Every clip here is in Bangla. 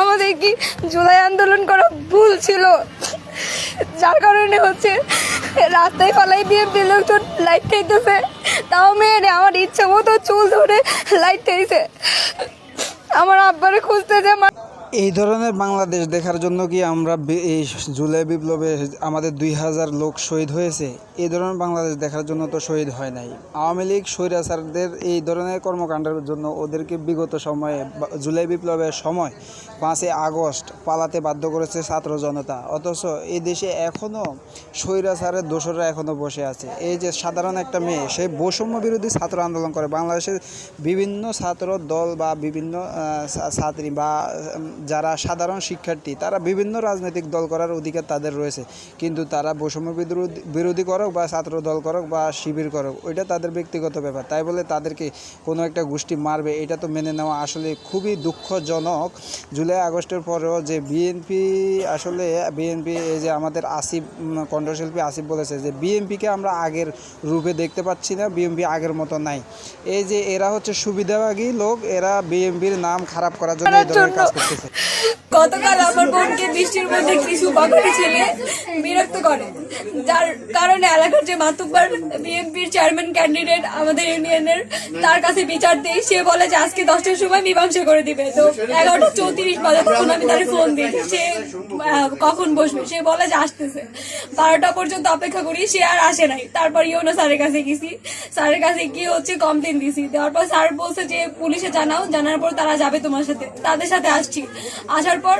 আমাদের কি জুলাই আন্দোলন করা ভুল ছিল? যার কারণে হচ্ছে রাস্তায় ফালাই দিয়ে লোকজন লাইট খাইতেছে। তাও মেয়ে আমার ইচ্ছা মতো চুল ধরে লাইট খাইছে। আমার আব্বারে খুঁজতেছে মা এই ধরনের বাংলাদেশ দেখার জন্য কি আমরা এই জুলাই বিপ্লবে আমাদের দুই হাজার লোক শহীদ হয়েছে? এই ধরনের বাংলাদেশ দেখার জন্য তো শহীদ হয় নাই। আওয়ামী লীগ স্বৈরাচারদের এই ধরনের কর্মকাণ্ডের জন্য ওদেরকে বিগত সময়ে জুলাই বিপ্লবের সময় পাঁচই আগস্ট পালাতে বাধ্য করেছে ছাত্র জনতা। অথচ এই দেশে এখনও স্বৈরাচারের দোসররা এখনও বসে আছে। এই যে সাধারণ একটা মেয়ে, সে বৈষম্য বিরোধী ছাত্র আন্দোলন করে। বাংলাদেশের বিভিন্ন ছাত্র দল বা বিভিন্ন ছাত্রী বা যারা সাধারণ শিক্ষার্থী তারা বিভিন্ন রাজনৈতিক দল করার অধিকার তাদের রয়েছে। কিন্তু তারা বৈষম্য বিরোধী বিরোধী করুক বা ছাত্র দল করুক বা শিবির করুক ওইটা তাদের ব্যক্তিগত ব্যাপার। তাই বলে তাদেরকে কোনো একটা গোষ্ঠী মারবে এটা তো মেনে নেওয়া আসলে খুবই দুঃখজনক। জুলাই আগস্টের পরেও যে বিএনপি আসলে বিএনপি এই যে আমাদের আসিফ কণ্ঠশিল্পী আসিফ বলেছে যে বিএনপিকে আমরা আগের রূপে দেখতে পাচ্ছি না বিএনপি আগের মতো নাই। এই যে এরা হচ্ছে সুবিধাভাগী লোক এরা বিএনপির নাম খারাপ করার জন্য এই ধরনের কাজ করতেছে। গতকাল আমার বোনকে বৃষ্টির মধ্যে কিছু বাগানে ছেলে বিরক্ত করে। যার কারণে এলাকার যে মাতুব্বার বিএনপির চেয়ারম্যান ক্যান্ডিডেট আমাদের ইউনিয়নের তার কাছে বিচার দেই। সে বলে যে, আজকে দশটার সময় মীমাংসা করে দিবে। তো এগারোটা চৌত্রিশ বাজে তখন আমি তার ফোন দিই। সে কখন বসবে? সে বলে যে, আসতেছে। বারোটা পর্যন্ত অপেক্ষা করি, সে আর আসে নাই। তারপর ইউনো স্যারের কাছে গেছি। স্যারের কাছে গিয়ে হচ্ছে কমপ্লেন দিছি। দেওয়ার পর স্যার বলছে যে, পুলিশে জানাও। জানার পর তারা যাবে তোমার সাথে। তাদের সাথে আসছি। আসার পর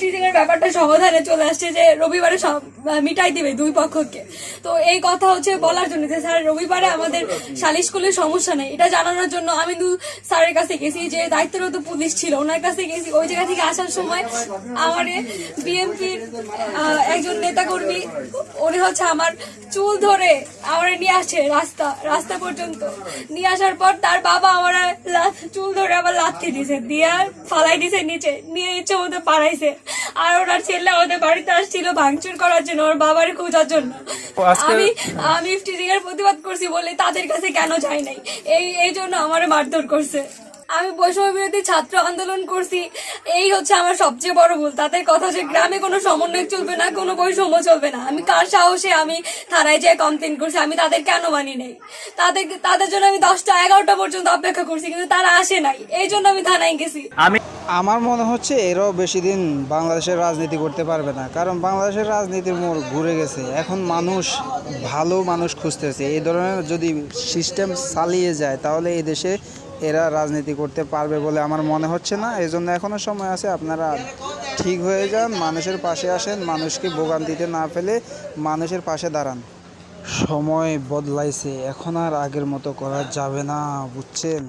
টিচিং এর ব্যাপারটা সমাধানে চলে আসছে যে রবিবারে মিটাই দিবে দুই পক্ষকে। তো এই কথা হচ্ছে বলার জন্য যে, স্যার, রবিবারে আমাদের সালিশ করলে সমস্যা নেই। এটা জানানোর জন্য আমি দু স্যারের কাছে গেছি যে, দায়িত্বরত পুলিশ ছিল। ওনার কাছে গেছি। ওই জায়গা থেকে আসার সময় আমার বিএনপির একজন নেতাকর্মী, উনি হচ্ছে আমার চুল ধরে আমার নিয়ে আসছে রাস্তা রাস্তা পর্যন্ত। নিয়ে আসার পর তার বাবা আমার চুল ধরে আবার লাথি দিছে। দিয়ে ফালাই দিছে নিচে। নিয়ে ইচ্ছে মতো পাড়াইছে। আর ওনার ছেলে আমাদের বাড়িতে আসছিল ভাঙচুর করার জন্য ওর বাবার খোঁজার জন্য। আমি আমি ইফটিজিং প্রতিবাদ করছি বলে তাদের কাছে কেন যাই নাই? এই এই জন্য আমার মারধর করছে। আমি বৈষম্য বিরোধী ছাত্র আন্দোলন করছি। এই হচ্ছে আমার সবচেয়ে বড় ভুল। তাদের কথা যে গ্রামে কোনো সমন্বয় চলবে না কোনো বৈষম্য চলবে না। আমি কার সাহসে আমি থানায় যেয়ে কমপ্লেন করছি আমি তাদের কেন মানি নাই? তাদের তাদের জন্য আমি দশটা এগারোটা পর্যন্ত অপেক্ষা করছি কিন্তু তারা আসে নাই। এই জন্য আমি থানায় গেছি। আমি আমার মনে হচ্ছে এরাও বেশি দিন বাংলাদেশের রাজনীতি করতে পারবে না কারণ বাংলাদেশের রাজনীতির মোড় ঘুরে গেছে। এখন মানুষ ভালো মানুষ খুঁজতেছে। এই ধরনের যদি সিস্টেম চালিয়ে যায় তাহলে এই দেশে এরা রাজনীতি করতে পারবে বলে আমার মনে হচ্ছে না। এই জন্য এখনও সময় আছে, আপনারা ঠিক হয়ে যান, মানুষের পাশে আসেন, মানুষকে ভোগান্তিতে না ফেলে মানুষের পাশে দাঁড়ান। সময় বদলাইছে, এখন আর আগের মতো করা যাবে না, বুঝছেন?